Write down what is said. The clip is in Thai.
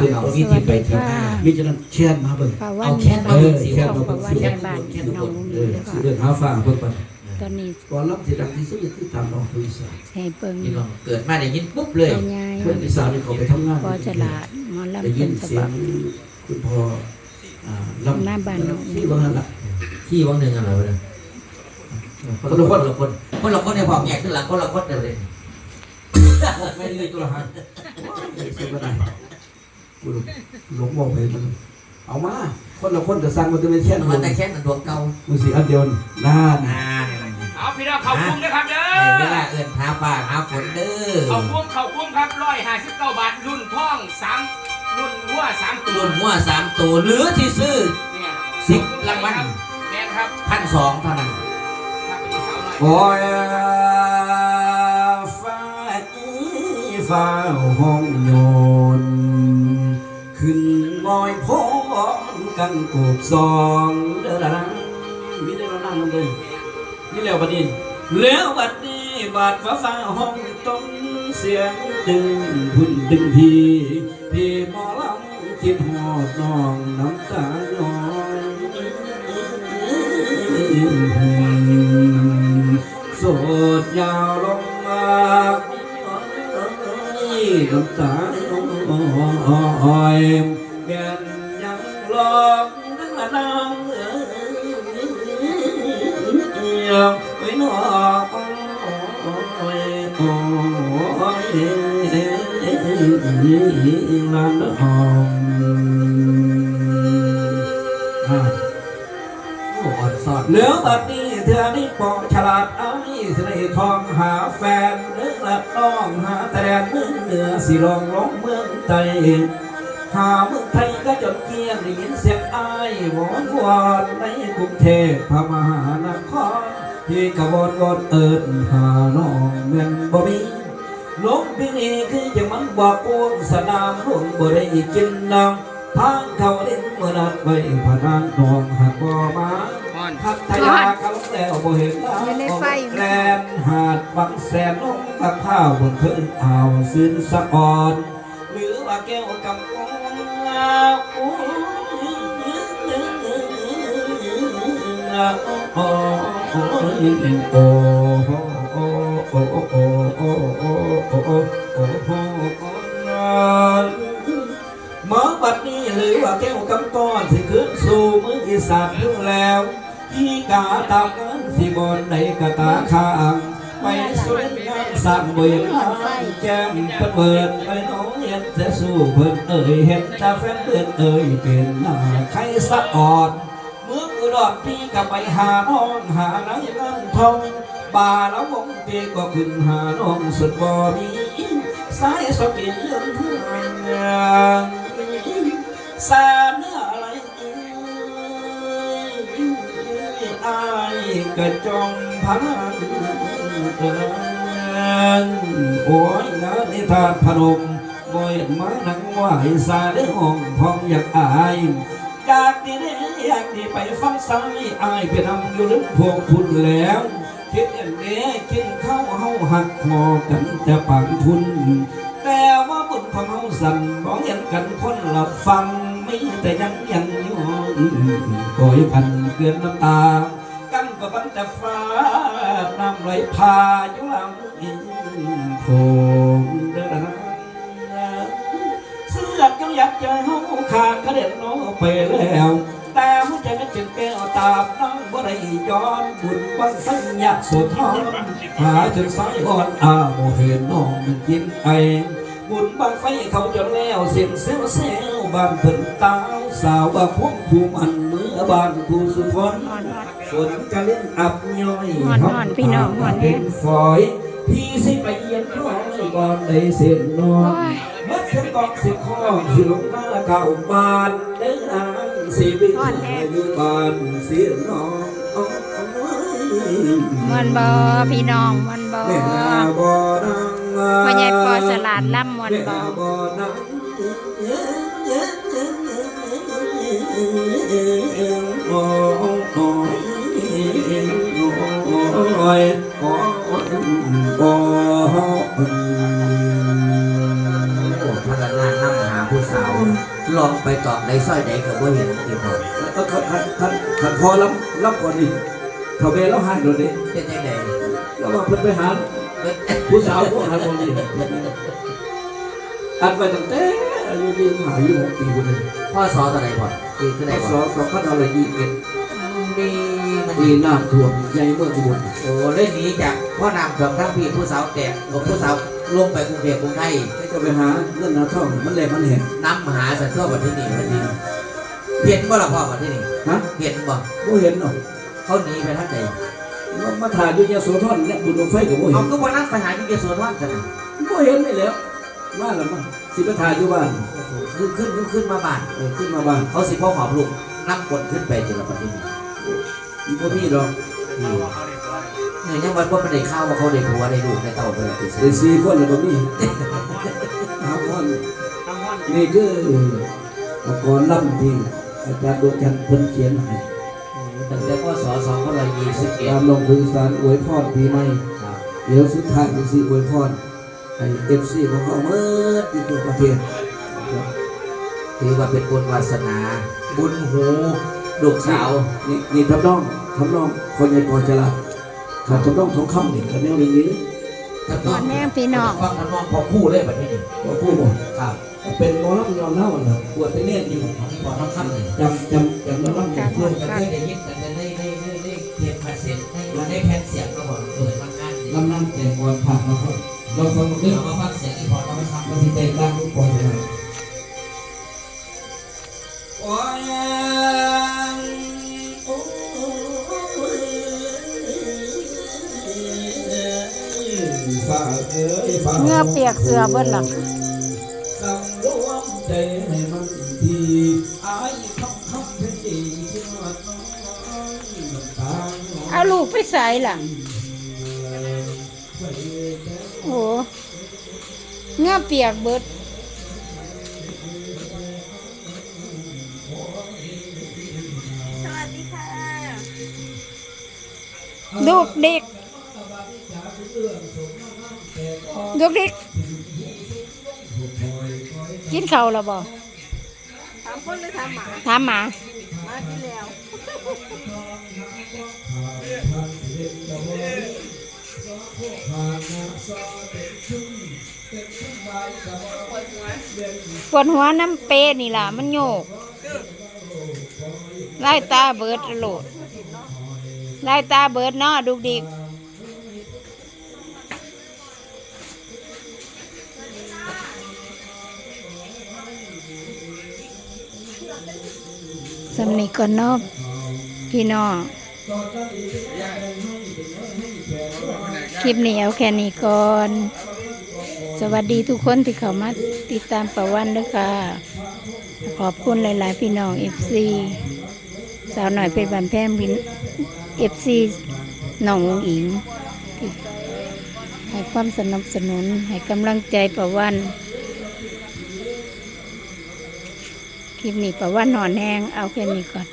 คือเอาวิธีไปที่หน้ามิฉะนั้นเชียนมาเบิ่งภาวะเอาแค่นี้เอาเอเบิ่องสิเชียนขมาองภาเบิ่งวะสิในบ้านน้องเอมีอแล้วสิก็เรื่องหาฟังเพิ่นไปตอนนี้ก่อนรับสิดังที่สุดที่ทำออกบริษัทให้เบิ่งพี่น้องเกิดมาได้ยินปุ๊บเลยเอาง่ายเพื่อนบริษัทนี่เขาไปทำงานพอจะลาดหมอได้ลำยิเป็นนฉเสียบังบคุณพ่ออ่าลำหน้าบ้านน้องที่ว่านั่นล่ะที่วังหนึ่งอะไรวะเนี่ยคนละคนคนละคนคนละคนในความแยกขึ้นหลังคนละคนเดียวเลยไม่ได้ตัวละหันสุดก็ได้กู หลงมองไปมันเอามา คนละคนจะสั่งมันจะไม่เชียนมันแต่แค่มันดวงเก่ามึงสิอันเดียวน่านอ่าเอาพี่น้องเขาคุ้มนะครับเด้ในเวอลาเอื่นหาฟ้าหาฝนเด้อเขาคุ้มเขาคุ้มครับร้อยห้าสิบเก้าบาทรุ่นท่องสามรุ่นวัวสามตัวรุ่นหัวสามตัวหรือที่ซื้อเนี่ยสิบรางวัลแม่นครับพันสองเท่านั้นครับเป็นสาวหน่อยโอ้ยฟ้าอีฟ้าห้องโยน ขึ้นลอยพ้องกันกูกซองเด้อละมีได้เรานั่งมันเลยนี่แล้วบัดนี้แล้วบัดนี้บาดฟ้าฟ้าห้องต้นเสียงตึงพุ่นตึงพีพี่หมอลำคิดหอดน้องน้ำตาน้อยสดยาวลงมาน้ำตา hỏi bèn chẳng lo rất là nam với nó con hỏi lan hồng nếu mà đi ปอฉลาดเอานี่สิทองหาแฟนเนื้อละต้องหาแต่แดนเมืองเหนือสิลองลงเมืองไทยหาเมืองไทยก็จนเกียงได้ยินเสียงอ้ายวอนวอนในกรุงเทพพมหานครที่กระวอนวอนเอิญหาน้องแม่นบ่มีลงที่นี่คือจะมันบอกปวงสนามหลวงบ่ได้กินน้ำทางเขาเล่นเมื่อนัดไว้พนันน้องหักบ่มา อน พัทยาเขาแล้วบ่เห็นแล้วแลนหาดบางแสนลงตะข้าวบนเพิ่นอ่าวสินสะอ่อนหรือว่าแก้วกำกงโอ้โอ้โอ้โอ้บัดนี้หรือว่าแก้วกำก้อนสิขึ้นสู่มืออีสานเพิ่งแล้ว อีกาตามกันสิบนในกะตาข้างไปสุดงานสร้างเวียนแก้มเปิดเปิดไปน้องเห็นจะสู้เพิ่นเอ่ยเห็นตาแฟนเพิ่นเอ่ยเป็นหน้าใครสะออนเมืออุดรพี่ก็ไปหาน้องหาน้ำเงินทองบาแล้ววงพี่ก็ขึ้นหาน้องสุดบ่มีสายสกินเรื่องเพื่อนสาเนื้ายก็จงพันโอ้ยนะนิทานพนมบ่อยมานังว่าให้สาได้ห้องพองอยากอายอยากดีเด้อยากดีไปฟังสายอายไปทำอยู่ลึกพวกคุณแล้วคิดอย่างนี้กินข้าวเฮาหักพอกันแต่ปังทุน แต่ว่าบุญของเฮาสั่นบอกเห็นกันคนหละฟังไม่แต่ยังยังอยู่ก่อยพันเกินน้ำตา ก็บันแต่ฟ้าน้ำไหลพาอยู่ลำโคงเดินเสื้อก็ยัดใจเฮาขาดกระเด็นน้องไปแล้วแต่หัวใจมันเป็นแก้วตาบน้องบ่ได้ย้อนบุญบังสัญญาสุดท้องหาจนสายอ่อนอาบ่เห็นน้องมันยิ้มไอบุญบังไฟเขาจนแล้วเสียงเซลเซลบ้านเพิ่นตาสาวว่าพวงภูมันเมื่อบ้านผู้สุพรอ่อนอ่อน ฝนจะเล่นอับย่อยหอนหอนพี่น้องหอนแน่เป็นฝอยพี่สิไปเยี่ยมร้อยก่อนได้เส้นนอโอ้นยมัดเส้นกองสิข้อสิลงหน้าเก่าบ้านเดินทางสิไปอยู่บ้านเสียน้องโอ้ยมันบ่พี่น้องมันบ่แม่นาบ่นังพ่อใหญ่ปอสลาดล่ำมันแม่บ่นาบ่นังโอ้โนสร้อยไหนกับว่าเห็นที่พอเขันขันขันขันพอล้ำล้ำกว่านี้เขาเบแล้วหายโดนนี้เป็นยังไงแล้วว่าเพิ่นไปหาผู้สาวพวกหาคนนี้อัดไปตั้งแต่อายุยี่ห้ายี่หกปีคนนี้พ่อสอนอะไรก่อนคือคือในได้สก่ออนสองพันห้าร้อยยี่สิบเอ็ดดีมันปีดีน้ำท่วมใหญ่เมืองอุบลโอ้เรื่องนี้จากพ่อนำกับทั้งพี่ผู้สาวแตกกับผู้สาวลงไปกรุงเทพกรุงไทยให้ก็ไปหาเรื่องนหาทองมันแหลกมันแหงน้ำมหาสัตว์ทั่วประเทศนี้ประ เทศนี้เห็นบ่ล่ะพ่อประเทศนี้ฮะเห็นบ่บ่เห็นหรอกเขาหนีไปทางไหนว่ามาถ่ายอยู่ยโสธรเนี่ยบุญดวงไฟกับบ่เห็เอานก็วันนั้นไปหาที่เกสรว่านกันนะบ่เห็นไม่แล้วว่าแล้วมั้งสิไปถ่ายอยู่บ้านขึ้นขึ้นขึ้นขึ้นมาบ้านเออขึ้นมาบ้านเขาสิพ่อหอมลูกนั่งกดขึ้นไปทีละประเทศนี้บ่มีดอกนี่เนี่ยยังวันว่าไม่ได้ข้าวว่าเขาได้ผัวได้ลูกได้เต่าไปแล้วติดได้สี่คนแล้วก็มีห้าคนน้ำมันนี่คือละครล่ำที่ อาจารย์ดวงจันทร์เพิ่นเขียนให้ตั้งแต่พศสองพันยี่สิบเอ็ดตามลงพึงสารอวยพรปีใหม่ครับเดี๋ยวสุดท้ายเป็นสิอวยพรให้เอฟซีของเขาเมื่อที่ทั่วประเทศถือว่าเป็นบุญวาสนา บุญหูลูกสาวนี่นี่ทำนองทำนองคนใหญ่ก่อจะละขาดทำนองทองคำนี่กันแนวอย่างนี้ท่านมวนแห้งพี่น้องฟังท่านน้องพอคู่เลยประเทศนี้ว่าผู้บอกครับ เป็นหมอลำนอนเน่าเหรอปวดไปเนี่ยอยู่ของที่พอน้องคำนี่จำจำจำแล้วลำการเพื่อนก็ได้ได้ยินแต่ได้ได้ได้ได้เทียบมาเสียงได้ได้แผ่นเสียงก็บอกเปิดมางานนี่ลำนั่งแต่งวันผ่านมาครับเราฟังมาเรื่องเอามาฟังเสียงที่พอน้องคำมาที่แต่งร่างลูกปอยมาโอ้ยฝากเอ้ยฝากเหงื่อเปียกเสือเบิดล่ะ สั่งรวมใจให้มันทีอายคำคำเพลงดีที่ว่าน้องน้ำตาเอาลูกไปใส่ล่ะ โอ้เหงื่อเปียกเบิดสวัสดีค่ะ ลูกเด็ก ลูกเด็ก กินข้าวแล้วบ่ถามคนหรือถามหมาถามหมาหมาที่แล้วปวดหัวน้ำเปนี่ล่ะ มันโยกไล่ตาเบิดโหลดไล่ตาเบิดเนาะดูดิก สำนีก่อนนาะพี่น้อง คลิปนี้เอาแค่นี้ก่อน สวัสดีทุกคนที่เข้ามาติดตามประวันด้วยค่ะ ขอบคุณหลาย ๆ พี่น้องเอฟซีสาวหน่อยเป็นบันแพงพินเอฟซีน้ององอิง ให้ความสนับสนุน ให้กำลังใจประวัน คลิปนี้ประวันหอนแห้งเอาแค่นี้ก่อน